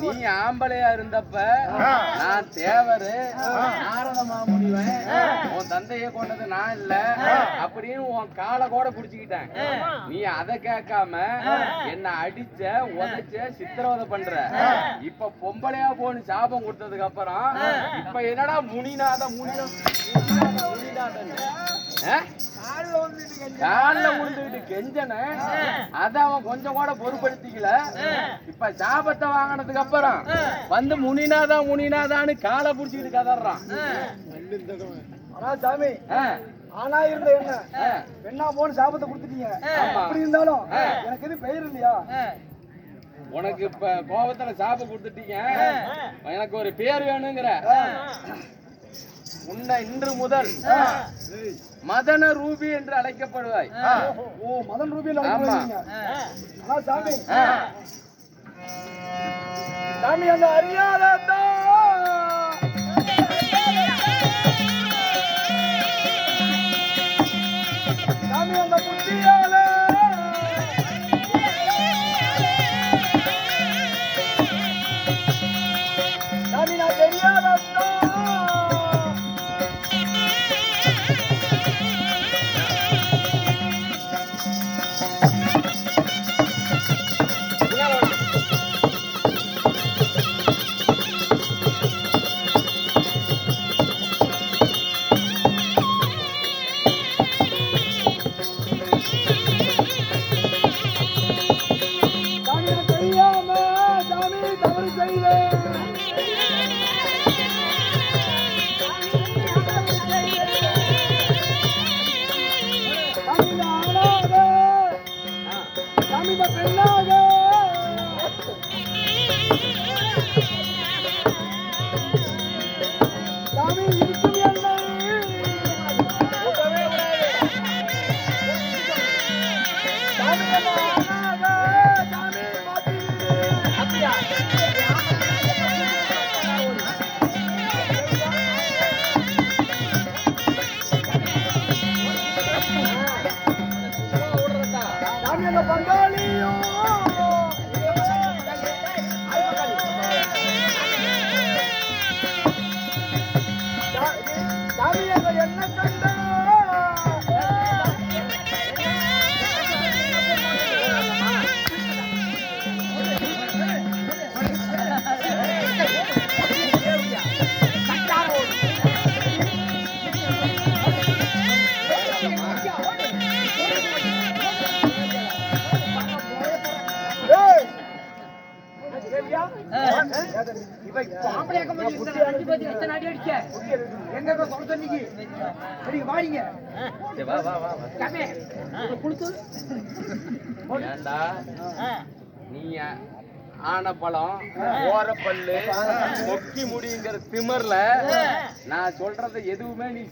நீ ஆம்பளையா இருந்தப்ப நான் தேவரு. நாரத மாமுனிவன் உன் தந்தைய கொண்டது நான் இல்ல. அப்படின்னு உன் காலை கூட புடிச்சுக்கிட்டேன். நீ அதை கேட்காம என்ன அடிச்ச உதைச்ச சித்திரவதை பண்ற. இப்ப பொம்பளையா போன்னு சாபம் கொடுத்ததுக்கு அப்புறம் இப்ப என்னடா முனிநாத முனிநாத முனிநாதன் காலில் விழுந்துக்கிட்டு கெஞ்சன? அத அவன் கொஞ்சம் கூட பொறுப்படுத்திக்கல இப்ப சாபத்தை வாங்கினதுக்கு அப்புறம் வந்து முனிநாதா முனிநாதான்னு காலை புடிச்சுக்கிட்டு கதறான். ஆனா சாமி ஆனா இருந்த என்ன. பெண்ணா போன்னு சாபத்தை கொடுத்துட்டீங்க. அப்படி இருந்தாலும் எனக்கு எதுவும் பெயர் இல்லையா? உனக்கு இப்ப கோபத்துல சாபம் கொடுத்துட்டீங்க. எனக்கு ஒரு பேர் வேணுங்கிற. உன்னை இன்று முதல் மதன ரூபி என்று அழைக்கப்படுவாய். ஓ மதன் ரூபியில் ஆமா. சாமி. சாமி அந்த அறியாத பங்காளியோ. எங்க சொல்ல சொன்னீங்க சரி வாடிங்க. ஏண்டா? நீ ஆனப்பழம் ஓரப்பல்லு கொக்கி முடிங்கிற திமிர்ல நான் சொல்றத எதுவுமே நீ.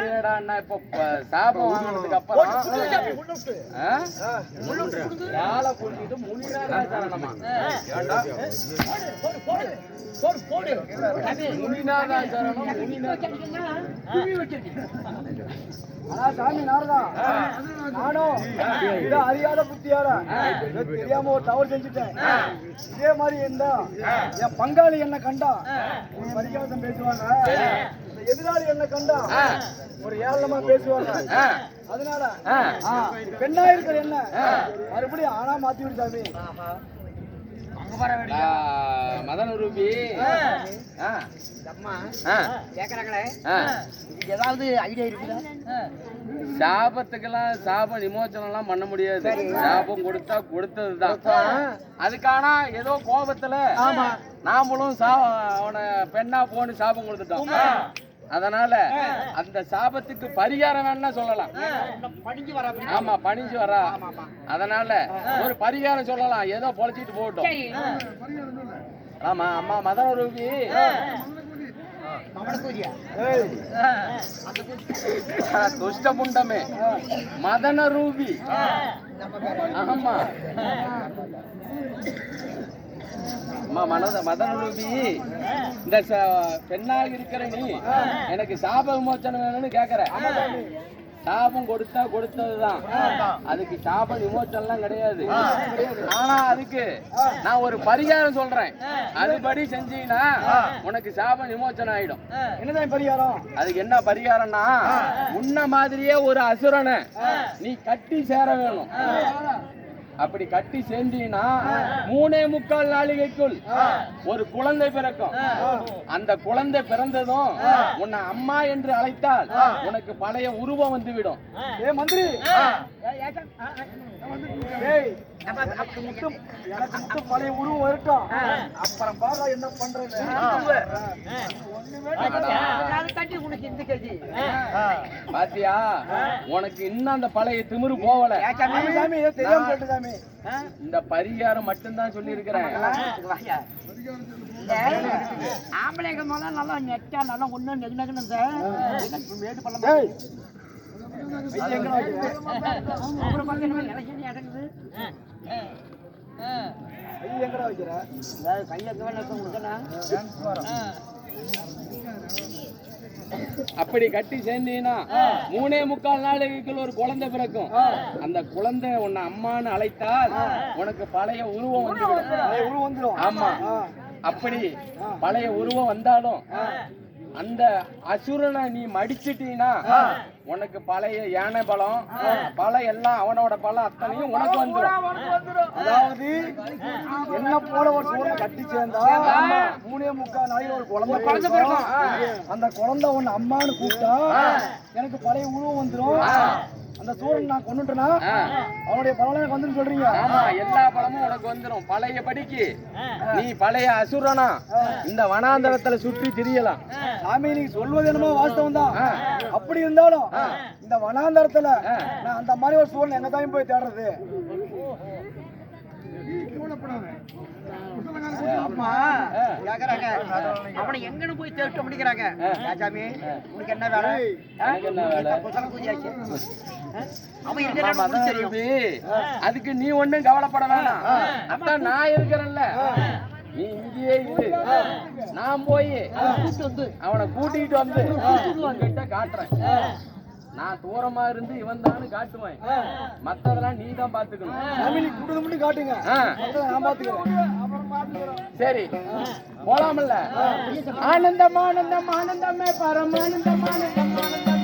இல்லடா, நான் இப்ப சாபம் வாங்கினதுக்கு அப்புறம் ஆ? யாழை புடிச்சிட்டு முனிநாதா சரணமா? முனிநாதா சரணம் முனிநாதா ஆனா சாமி நாரதா. நானும் இத அறியாத புத்தியால தெரியாம ஒரு தவறு செஞ்சுட்டேன். இதே மாதிரி இருந்தா என் பங்காளி என்ன கண்டா. பரிகாசம் பேசுவாங்க. எதிராளி என்ன கண்டா ஒரு ஏளனமா பேசுவாங்க. அதனால பெண்ணா இருக்கிற என்ன? மறுபடியும் ஆனா மாத்தி விடு சாமி. மதன ரூபி. ஏதாவது ஐடியா இருக்குதா? சாபத்துக்கெல்லாம் சாப நிமோச்சனம் எல்லாம் பண்ண முடியாது. சாபம் கொடுத்தா கொடுத்ததுதான். அதுக்கான ஏதோ கோபத்துல நாமளும் சா அவனை பெண்ணா போன்னு சாபம் கொடுத்துட்டோம். அதனால அந்த சாபத்துக்கு பரிகாரம் வேணா சொல்லலாம். ஆமா பணிஞ்சு வரா. அதனால ஒரு பரிகாரம் சொல்லலாம். ஏதோ பொழைச்சிட்டு போகட்டும். ஆமா அம்மா மதன ரூபி துஷ்ட முண்டமே மதன ரூபி. ஆமா. மனத மதன ரூபி இந்த பெண்ணாக இருக்கிற நீ எனக்கு சாப விமோச்சனம் வேணும்னு கேக்குற. சாபம் கொடுத்தா கொடுத்ததுதான். அதுக்கு சாப விமோச்சனம்லாம் கிடையாது. ஆனா அதுக்கு நான் ஒரு பரிகாரம் சொல்றேன். அதுபடி செஞ்சீங்கன்னா உனக்கு சாப விமோச்சனம் ஆயிடும். என்னதான் பரிகாரம்? அதுக்கு என்ன பரிகாரம்னா உன்ன மாதிரியே ஒரு அசுரனை நீ கட்டி சேர வேணும். அப்படி கட்டி சேர்ந்தீங்கன்னா மூணே முக்கால் நாளிகைக்குள் ஒரு குழந்தை பிறக்கும். அந்த குழந்தை பிறந்ததும் உன்னை அம்மா என்று அழைத்தால் உனக்கு பழைய உருவம் வந்துவிடும். ஏ மந்திரி. எனக்கு மட்டும் எனக்கு மட்டும் பழைய உருவம் வரட்டும் அப்புறம் பாரு என்ன பண்றது? பாத்தியா? உனக்கு இன்னும் அந்த பழைய திமிரு போகல. இந்த பரிகாரம் மட்டும்தான் சொல்லி இருக்கிறேன் ஆம்பளைங்க மேல நல்லா நெட்டா நல்லா ஒண்ணு நெகு நெகுன்னு வேடு பண்ண? அப்புறம் பார்த்தீங்கன்னா இலக்கியம் இறங்குது எங்கடா வைக்கிற கொடுக்கணும் அப்படி கட்டி சேர்ந்தீங்கன்னா மூணே முக்கால் நாளைக்குள்ள ஒரு குழந்தை பிறக்கும். அந்த குழந்தை உன்னை அம்மான்னு அழைத்தால் உனக்கு பழைய உருவம் வந்துவிடும் பழைய உருவம் வந்துடும். ஆமா. அப்படி பழைய உருவம் வந்தாலும் அந்த அசுரனை நீ மடிச்சிட்டீன்னா உனக்கு பழைய யானை பலம் பலம் எல்லாம் அவனோட பலம் அத்தனையும் உனக்கு வந்துடும் அதாவது என்ன போல ஒரு சூழலை கட்டி சேர்ந்தா மூணே முக்கால் நாளைக்கு ஒரு குழந்தை குழந்தை பிறக்கும். அந்த குழந்தை ஒண்ணு அம்மான்னு கூப்பிட்டா எனக்கு பழைய உருவம் வந்துடும் அந்த சூழல் நான் கொண்டுட்டேனா அவனுடைய பலம் எனக்கு வந்துன்னு சொல்றீங்க. ஆமா எல்லா பழமும் உனக்கு வந்துடும் பழைய படிக்கு. நீ பழைய அசுரனா? இந்த வனாந்தரத்துல சுற்றி திரியலாம். சாமி நீங்க சொல்வது என்னமோ வாஸ்தவம் தான். அப்படி இருந்தாலும் இந்த வனாந்தரத்துல நான் அந்த மாதிரி ஒரு சூழல் எங்க தான் போய் தேடுறது? அம்மா கேக்குறாங்க அவனை எங்கன்னு போய் தேடிட்டு முடிக்கிறாங்க ராஜாமி உனக்கு என்ன வேலை புத்தகம். அதுக்கு நீ ஒண்ணும் கவலைப்பட வேணாம் அதான் நான் இருக்கிறேன்ல நீ இங்கேயே இரு நான் போய் அவனை கூட்டிட்டு வந்து உன்கிட்ட காட்டுறேன் நான் தூரமா இருந்து இவன் தானு காட்டுவேன் மத்ததெல்லாம் நீ தான் பாத்துக்கணும் காட்டுங்க நான் பாத்துக்கிறேன். சரி. போலாமல்ல? ஆனந்தம் ஆனந்தம் ஆனந்தமே பரமானந்தம் ஆனந்தம்